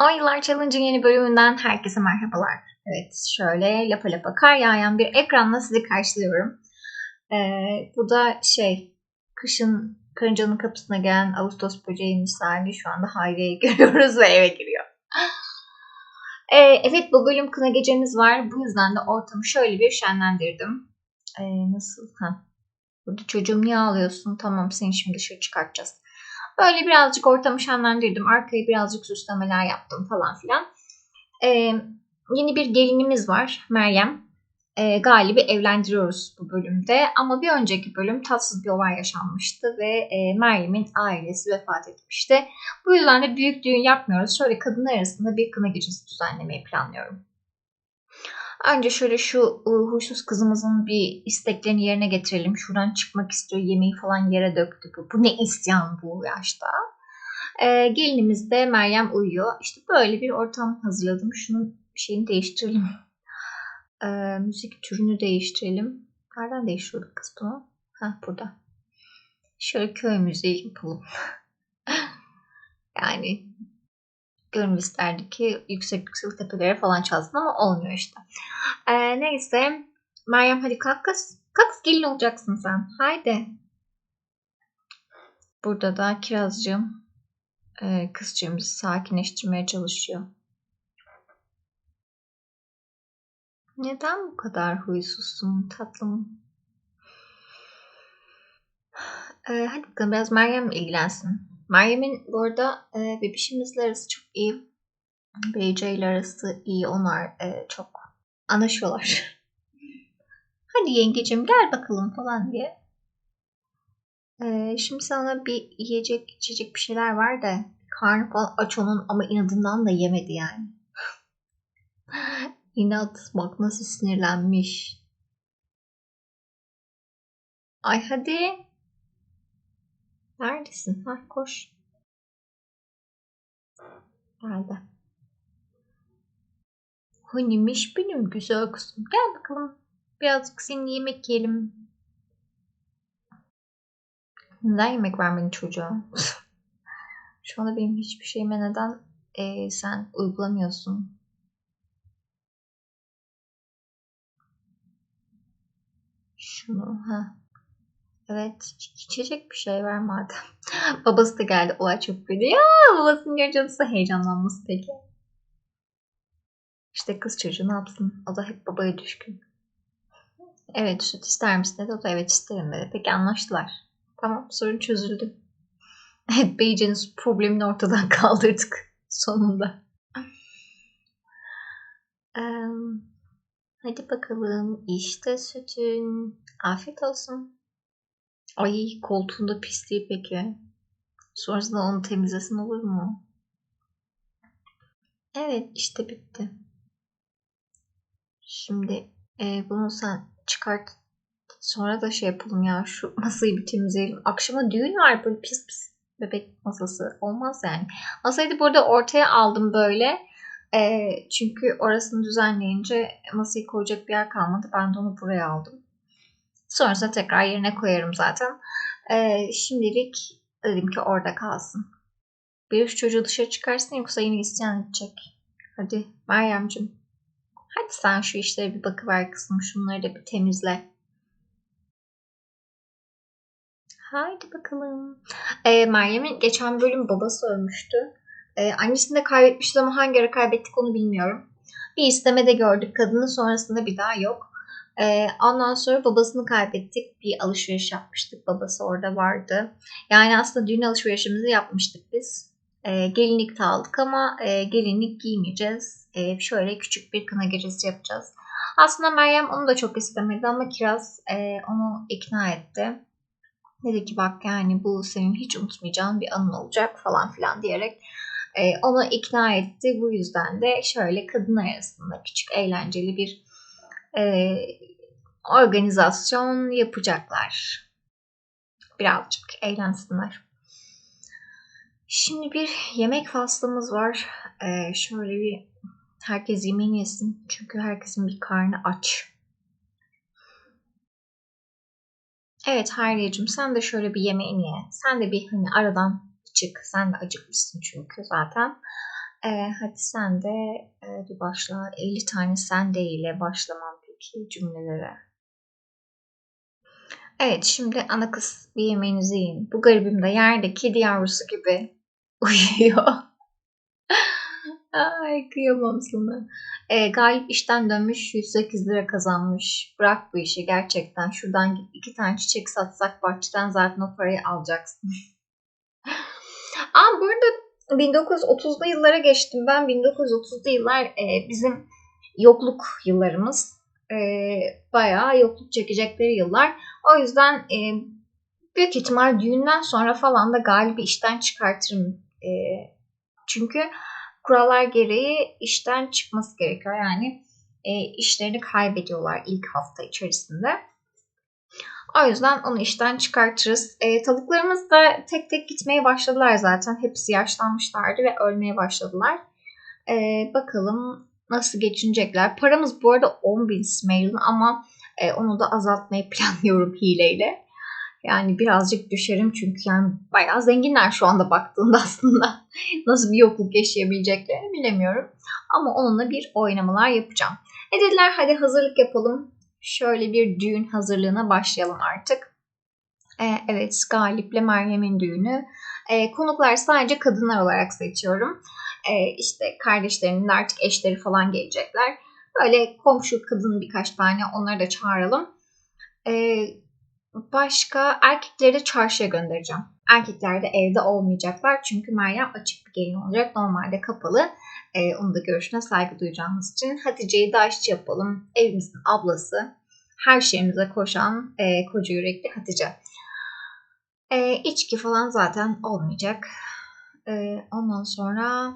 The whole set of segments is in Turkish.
10 Yıllar Challenge'ın yeni bölümünden herkese merhabalar. Evet şöyle lapa lapa kar yağan bir ekranla sizi karşılıyorum. Ee, bu da şey kışın karıncanın kapısına gelen Ağustos böceği misali şu anda Hayriye'yi görüyoruz ve eve giriyor. Ee, evet bu bölüm kına gecemiz var. Bu yüzden de ortamı şöyle bir şenlendirdim. Ee, nasıl? Ha. Burada çocuğum niye ağlıyorsun? Tamam seni şimdi dışarı çıkartacağız. Böyle birazcık ortamı şenlendirdim. Arkaya birazcık süslemeler yaptım falan filan. Ee, yeni bir gelinimiz var Meryem. Ee, Galip'i evlendiriyoruz bu bölümde. Ama bir önceki bölüm tatsız bir olay yaşanmıştı ve e, Meryem'in ailesi vefat etmişti. Bu yüzden de büyük düğün yapmıyoruz. Şöyle kadınlar arasında bir kına gecesi düzenlemeyi planlıyorum. Önce şöyle şu ıı, huysuz kızımızın bir isteklerini yerine getirelim. Şuradan çıkmak istiyor. Yemeği falan yere döktü. Bu, bu ne isyan bu yaşta. Ee, gelinimiz de Meryem uyuyor. İşte böyle bir ortam hazırladım. Şunun şeyini değiştirelim. Ee, müzik türünü değiştirelim. Nereden değiştiriyorduk kız bunu? Ha burada. Şöyle köy müziği yapalım. yani gönül isterdi ki yüksek yüksek tepelere falan çalsın ama olmuyor işte. Ee, neyse. Meryem hadi kalk kız. Kalk gelin olacaksın sen. Haydi. Burada da Kirazcığım e, kızcığımızı sakinleştirmeye çalışıyor. Neden bu kadar huysuzsun tatlım? Ee, hadi bakalım biraz Meryem ilgilensin. Meryem'in bu arada e, bebişimizle arası çok iyi. BC ile arası iyi. Onlar e, çok anlaşıyorlar. Hadi yengecim gel bakalım falan diye. E, şimdi sana bir yiyecek içecek bir şeyler var da karnı falan aç onun ama inadından da yemedi yani. İnat bak nasıl sinirlenmiş. Ay hadi. Neredesin? Ha koş. Geldi. Hanimiş benim güzel kızım. Gel bakalım. Birazcık seninle yemek yiyelim. Neden yemek vermedin çocuğa? Şu anda benim hiçbir şeyime neden e, sen uygulamıyorsun? Şunu ha. Evet içecek bir şey ver madem. Babası da geldi. Olay çok kötü. Ya babasının görünce heyecanlanması peki. İşte kız çocuğu ne yapsın? O da hep babaya düşkün. Evet süt ister misin dedi. O da evet isterim dedi. Peki anlaştılar. Tamam sorun çözüldü. Evet Beyce'nin problemini ortadan kaldırdık sonunda. Um, hadi bakalım işte sütün. Afiyet olsun. Ay koltuğunda pisliği peki. Sonrasında onu temizlesin olur mu? Evet işte bitti. Şimdi e, bunu sen çıkart. Sonra da şey yapalım ya şu masayı bir temizleyelim. Akşama düğün var böyle pis pis bebek masası. Olmaz yani. Masayı da burada ortaya aldım böyle. E, çünkü orasını düzenleyince masayı koyacak bir yer kalmadı. Ben de onu buraya aldım. Sonrasında tekrar yerine koyarım zaten. E, şimdilik dedim ki orada kalsın. Bir üç çocuğu dışarı çıkarsın yoksa yine isyan edecek. Hadi Meryem'cim Hadi sen şu işlere bir bakıver kızım. Şunları da bir temizle. Haydi bakalım. Ee, Meryem'in geçen bölüm babası ölmüştü. Ee, annesini de kaybetmişti ama hangi ara kaybettik onu bilmiyorum. Bir istemede gördük kadını sonrasında bir daha yok. Ee, ondan sonra babasını kaybettik. Bir alışveriş yapmıştık. Babası orada vardı. Yani aslında düğün alışverişimizi yapmıştık biz. Ee, gelinlik de aldık ama e, gelinlik giymeyeceğiz e, şöyle küçük bir kına gecesi yapacağız. Aslında Meryem onu da çok istemedi ama Kiraz e, onu ikna etti. Dedi ki bak yani bu senin hiç unutmayacağın bir anın olacak falan filan diyerek e, onu ikna etti. Bu yüzden de şöyle kadınlar arasında küçük eğlenceli bir e, organizasyon yapacaklar. Birazcık eğlensinler. Şimdi bir yemek faslımız var. Ee, şöyle bir Herkes yemeğini yesin. Çünkü herkesin bir karnı aç. Evet Hayriyeciğim sen de şöyle bir yemeğini ye. Sen de bir hani aradan çık. Sen de acıkmışsın çünkü zaten. E, hadi sen de e, bir başla. 50 tane sen de ile başlamam peki cümlelere. Evet şimdi ana kız bir yemeğinizi yiyin. Bu garibim de yerde kedi yavrusu gibi uyuyor. Ay kıyamam sana. E, Galip işten dönmüş 108 lira kazanmış. Bırak bu işi gerçekten. Şuradan git iki tane çiçek satsak bahçeden zaten o parayı alacaksın. Aa bu arada 1930'lu yıllara geçtim. Ben 1930'lu yıllar e, bizim yokluk yıllarımız. E, bayağı yokluk çekecekleri yıllar. O yüzden e, büyük ihtimal düğünden sonra falan da Galip'i işten çıkartırım. E, çünkü kurallar gereği işten çıkması gerekiyor. Yani e, işlerini kaybediyorlar ilk hafta içerisinde. O yüzden onu işten çıkartırız. E, tavuklarımız da tek tek gitmeye başladılar zaten. Hepsi yaşlanmışlardı ve ölmeye başladılar. E, bakalım nasıl geçinecekler. Paramız bu arada 10 bin smail'in ama e, onu da azaltmayı planlıyorum hileyle. Yani birazcık düşerim çünkü yani bayağı zenginler şu anda baktığında aslında. Nasıl bir yokluk yaşayabileceklerini bilemiyorum. Ama onunla bir oynamalar yapacağım. E dediler hadi hazırlık yapalım. Şöyle bir düğün hazırlığına başlayalım artık. E, evet Galip'le Meryem'in düğünü. E, konuklar sadece kadınlar olarak seçiyorum. E, işte kardeşlerinin artık eşleri falan gelecekler. Böyle komşu kadın birkaç tane onları da çağıralım. E, Başka erkekleri de çarşıya göndereceğim. Erkekler de evde olmayacaklar çünkü Meryem açık bir gelin olacak. Normalde kapalı. Ee, onun da görüşüne saygı duyacağımız için Hatice'yi de aşçı yapalım. Evimizin ablası. Her şeyimize koşan e, koca yürekli Hatice. E, içki falan zaten olmayacak. E, ondan sonra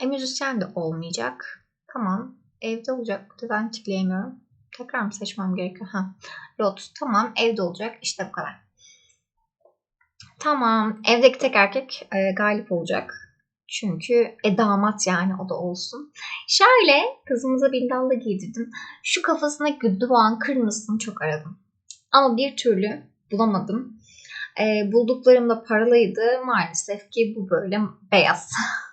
e, müzisyen de olmayacak. Tamam. Evde olacak. Ben tıklayamıyorum. Tekrar mı seçmem gerekiyor? Ha. Lot. Tamam. Evde olacak. İşte bu kadar. Tamam. Evdeki tek erkek e, galip olacak. Çünkü e, damat yani o da olsun. Şöyle kızımıza bindallı giydirdim. Şu kafasına güdüvan kırmızısını çok aradım. Ama bir türlü bulamadım. E, bulduklarım da paralıydı. Maalesef ki bu böyle beyaz.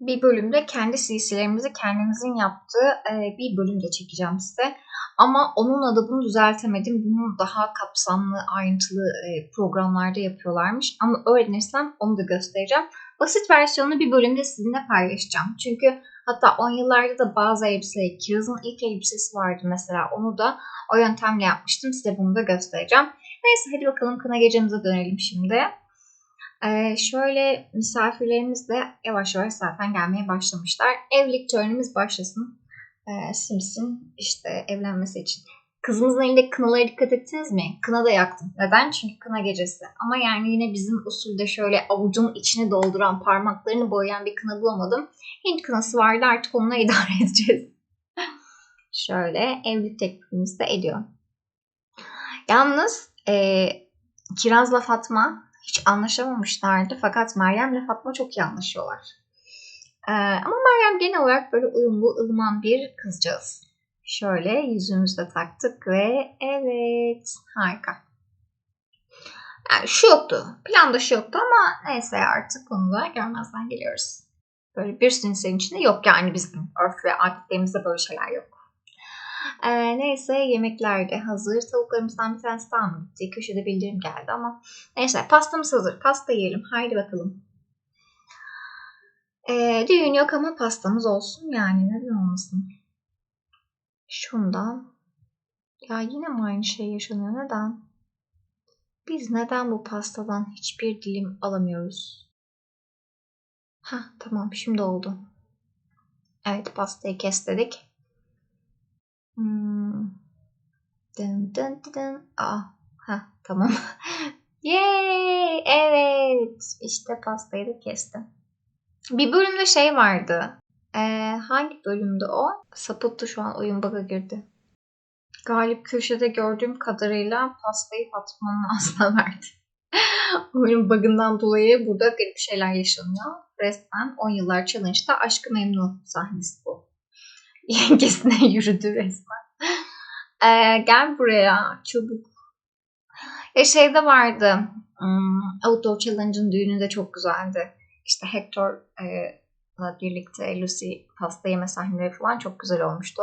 bir bölümde kendi CC'lerimizi kendimizin yaptığı e, bir bölümde çekeceğim size. Ama onun adını düzeltemedim. Bunu daha kapsamlı, ayrıntılı e, programlarda yapıyorlarmış. Ama öğrenirsem onu da göstereceğim. Basit versiyonunu bir bölümde sizinle paylaşacağım. Çünkü hatta 10 yıllarda da bazı elbiseleri, Kiraz'ın ilk elbisesi vardı mesela. Onu da o yöntemle yapmıştım. Size bunu da göstereceğim. Neyse hadi bakalım kına gecemize dönelim şimdi. Ee, şöyle misafirlerimiz de yavaş yavaş zaten gelmeye başlamışlar. Evlilik törenimiz başlasın. Ee, Sims'in işte evlenmesi için. Kızımızın elinde kınalara dikkat ettiniz mi? Kına da yaktım. Neden? Çünkü kına gecesi. Ama yani yine bizim usulde şöyle avucun içini dolduran, parmaklarını boyayan bir kına bulamadım. Hint kınası vardı artık onunla idare edeceğiz. şöyle evlilik teklifimiz de ediyor. Yalnız e, Kiraz'la Fatma hiç anlaşamamışlardı. Fakat Meryem ile Fatma çok iyi anlaşıyorlar. Ee, ama Meryem genel olarak böyle uyumlu, ılıman bir kızcağız. Şöyle yüzümüzü taktık ve evet harika. Yani şu yoktu. Planda şu yoktu ama neyse artık bunu da görmezden geliyoruz. Böyle bir sürü insanın içinde yok yani bizim örf ve adetlerimizde böyle şeyler yok. Ee, neyse yemekler de hazır. Tavuklarımızdan bir tanesi daha mı gitti? Köşede bildirim geldi ama. Neyse pastamız hazır. Pasta yiyelim. Haydi bakalım. Ee, düğün yok ama pastamız olsun. Yani neden olmasın? Şundan. Ya yine mi aynı şey yaşanıyor? Neden? Biz neden bu pastadan hiçbir dilim alamıyoruz? Ha tamam şimdi oldu. Evet pastayı kes dedik. Hmm. Dın dın dın. Aa, ha tamam. Yay! Evet. İşte pastayı da kestim. Bir bölümde şey vardı. Ee, hangi bölümde o? Sapıttı şu an oyun bug'a girdi. Galip köşede gördüğüm kadarıyla pastayı Fatma'nın ağzına verdi. oyun bug'ından dolayı burada garip şeyler yaşanıyor. Resmen 10 yıllar challenge'da aşkı memnun sahnesi. yengesine yürüdü resmen. Ee, gel buraya çabuk. Ya şeyde vardı. Um, Outdoor Challenge'ın düğünü de çok güzeldi. İşte Hector e, birlikte Lucy pasta yeme sahneleri falan çok güzel olmuştu.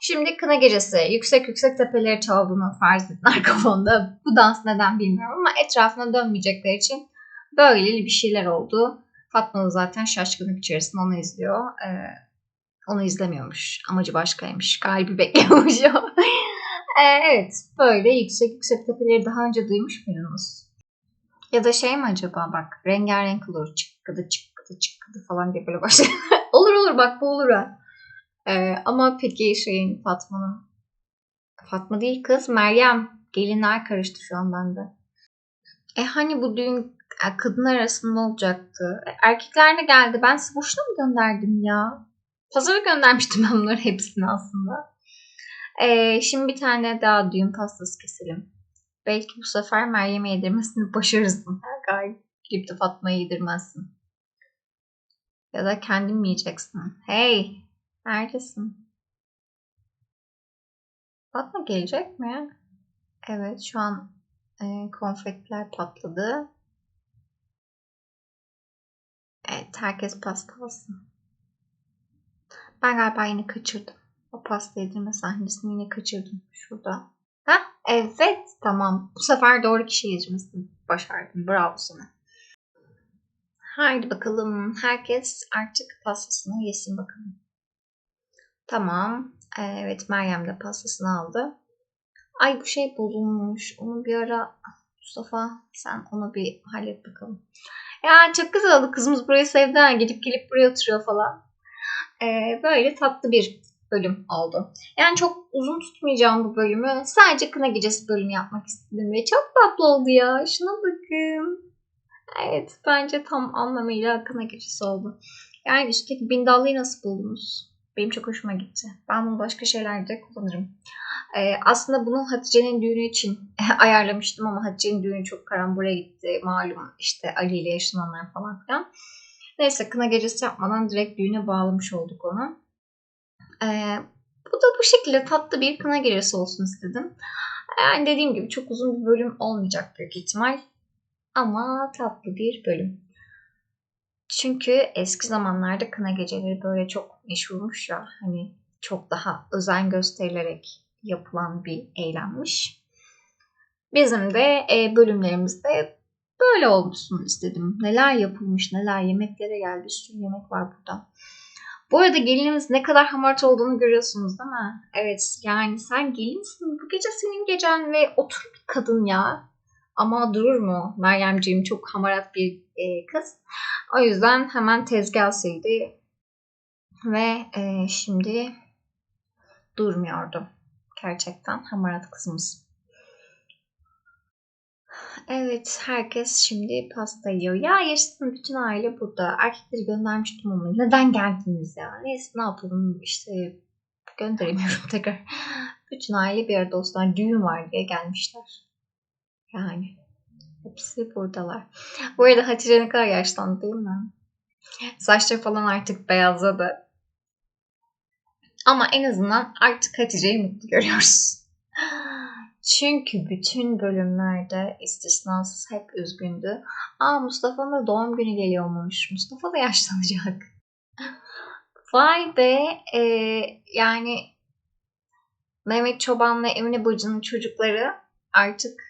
Şimdi kına gecesi yüksek yüksek tepeleri çaldığını farz edin arka fonda. Bu dans neden bilmiyorum ama etrafına dönmeyecekler için böyle bir şeyler oldu. Fatma da zaten şaşkınlık içerisinde onu izliyor. Ee, onu izlemiyormuş. Amacı başkaymış. Galibi bekliyormuş o. ee, evet böyle yüksek yüksek tepeleri daha önce duymuş muydunuz? Ya da şey mi acaba bak rengarenk olur çıkkıdı çıkkıdı çıkkıdı falan diye böyle başlar. olur olur bak bu olur ha. Ee, ama peki şeyin Fatma'nın Fatma değil kız Meryem. Gelinler karıştı şu an bende. E hani bu düğün e, kadınlar arasında olacaktı. E, erkekler de geldi. Ben size boşuna mı gönderdim ya? Pazara göndermiştim ben bunların hepsini aslında. Ee, şimdi bir tane daha düğün pastası keselim. Belki bu sefer Meryem'e yedirmesini başarırsın. Gayet gidip de Fatma'ya yedirmezsin. Ya da kendin mi yiyeceksin? Hey! Neredesin? Fatma gelecek mi? Evet şu an e, konfetler patladı. Evet herkes pasta alsın. Ben galiba yine kaçırdım. O pasta yedirme sahnesini yine kaçırdım şurada. Ha evet tamam. Bu sefer doğru kişi yedirmesini başardım. Bravo sana. Haydi bakalım. Herkes artık pastasını yesin bakalım. Tamam. Evet Meryem de pastasını aldı. Ay bu şey bozulmuş. Onu bir ara Mustafa sen onu bir hallet bakalım. Ya çok güzel oldu. Kızımız burayı sevdi. Gidip gelip buraya oturuyor falan. Ee, böyle tatlı bir bölüm oldu. Yani çok uzun tutmayacağım bu bölümü. Sadece kına gecesi bölümü yapmak istedim ve çok tatlı oldu ya. Şuna bakın. Evet bence tam anlamıyla kına gecesi oldu. Yani üstteki bindallıyı nasıl buldunuz? Benim çok hoşuma gitti. Ben bunu başka şeylerde kullanırım. Ee, aslında bunu Hatice'nin düğünü için ayarlamıştım ama Hatice'nin düğünü çok karambole gitti. Malum işte Ali ile yaşananlar falan filan. Neyse kına gecesi yapmadan direkt düğüne bağlamış olduk onu. Ee, bu da bu şekilde tatlı bir kına gecesi olsun istedim. Yani dediğim gibi çok uzun bir bölüm olmayacak büyük ihtimal. Ama tatlı bir bölüm. Çünkü eski zamanlarda kına geceleri böyle çok meşhurmuş ya. Hani çok daha özen gösterilerek yapılan bir eylemmiş. Bizim de e, bölümlerimizde böyle olsun istedim. Neler yapılmış, neler yemeklere geldi. Bir sürü yemek var burada. Bu arada gelinimiz ne kadar hamarat olduğunu görüyorsunuz değil mi? Evet yani sen gelinsin. Bu gece senin gecen ve otur bir kadın ya. Ama durur mu? Meryemciğim çok hamarat bir e, kız. O yüzden hemen tezgah sildi. Ve e, şimdi durmuyordu. Gerçekten hamarat kızımız. Evet, herkes şimdi pasta yiyor. Ya yaşasın bütün aile burada. Erkekleri göndermiştim ama neden geldiniz ya? Neyse ne yapalım işte gönderemiyorum tekrar. Bütün aile bir arada dostlar düğün var diye gelmişler. Yani hepsi buradalar. Bu arada Hatice ne kadar yaşlandı değil mi? Saçları falan artık beyazladı. Ama en azından artık Hatice'yi mutlu görüyoruz. Çünkü bütün bölümlerde istisnasız hep üzgündü. Aa Mustafa'nın da doğum günü geliyormuş. Mustafa da yaşlanacak. Vay be. Ee, yani Mehmet Çoban ve Emine Bacı'nın çocukları artık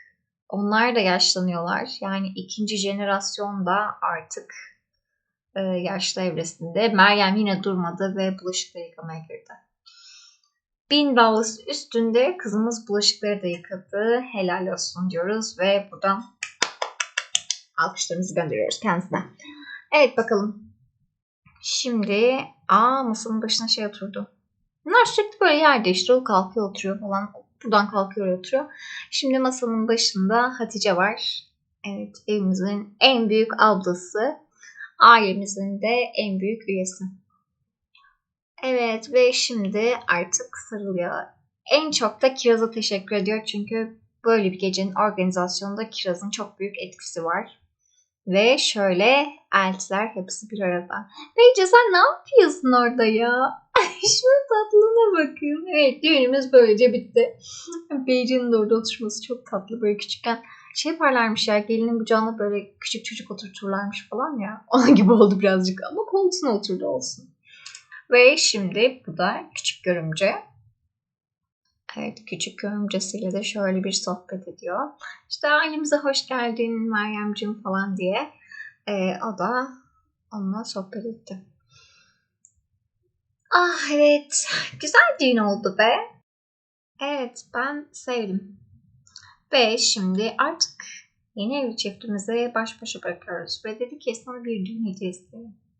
onlar da yaşlanıyorlar. Yani ikinci jenerasyon da artık e, yaşlı evresinde. Meryem yine durmadı ve bulaşıkları yıkamaya girdi. Bin ballısı üstünde kızımız bulaşıkları da yıkadı. Helal olsun diyoruz ve buradan alkışlarımızı gönderiyoruz kendisine. Evet bakalım. Şimdi aa masanın başına şey oturdu. Bunlar sürekli böyle yer değiştiriyor, kalkıyor, oturuyor falan. Buradan kalkıyor, oturuyor. Şimdi masanın başında Hatice var. Evet, evimizin en büyük ablası. Ailemizin de en büyük üyesi. Evet ve şimdi artık sarılıyor. En çok da Kiraz'a teşekkür ediyor çünkü böyle bir gecenin organizasyonunda Kiraz'ın çok büyük etkisi var. Ve şöyle eltiler hepsi bir arada. Beyce sen ne yapıyorsun orada ya? Şunun tatlılığına bakın. Evet düğünümüz böylece bitti. Beyce'nin de orada oturması çok tatlı böyle küçükken. şey yaparlarmış ya gelinin kucağına böyle küçük çocuk oturturlarmış falan ya. Onun gibi oldu birazcık ama koltuğuna oturdu olsun. Ve şimdi bu da küçük görümce. Evet küçük görümcesiyle de şöyle bir sohbet ediyor. İşte ailemize hoş geldin Meryemciğim falan diye. Ee, o da onunla sohbet etti. Ah evet güzel düğün oldu be. Evet ben sevdim. Ve şimdi artık yeni evli çiftimizi baş başa bırakıyoruz. Ve dedi ki sana bir düğün hediyesi.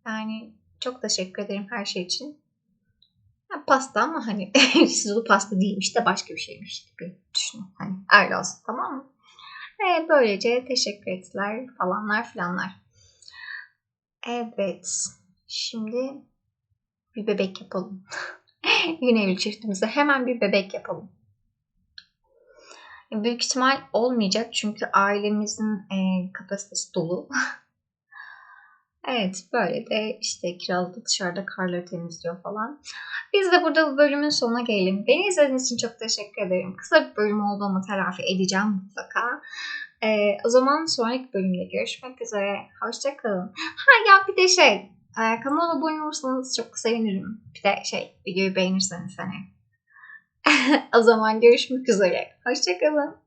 Yani çok teşekkür ederim her şey için. Ya, pasta ama hani sulu pasta değilmiş de başka bir şeymiş gibi düşünün. Hani öyle olsun tamam mı? Ve böylece teşekkür ettiler falanlar filanlar. Evet. Şimdi bir bebek yapalım. Yine evli çiftimize hemen bir bebek yapalım. Büyük ihtimal olmayacak çünkü ailemizin e, kapasitesi dolu. evet böyle de işte kiralık dışarıda karları temizliyor falan. Biz de burada bu bölümün sonuna gelelim. Beni izlediğiniz için çok teşekkür ederim. Kısa bir bölüm olduğumu telafi edeceğim mutlaka. Ee, o zaman sonraki bölümde görüşmek üzere. Hoşçakalın. Ha ya bir de şey e, kanala abone olursanız çok sevinirim. Bir de şey videoyu beğenirseniz hani. o zaman görüşmek üzere. Hoşçakalın.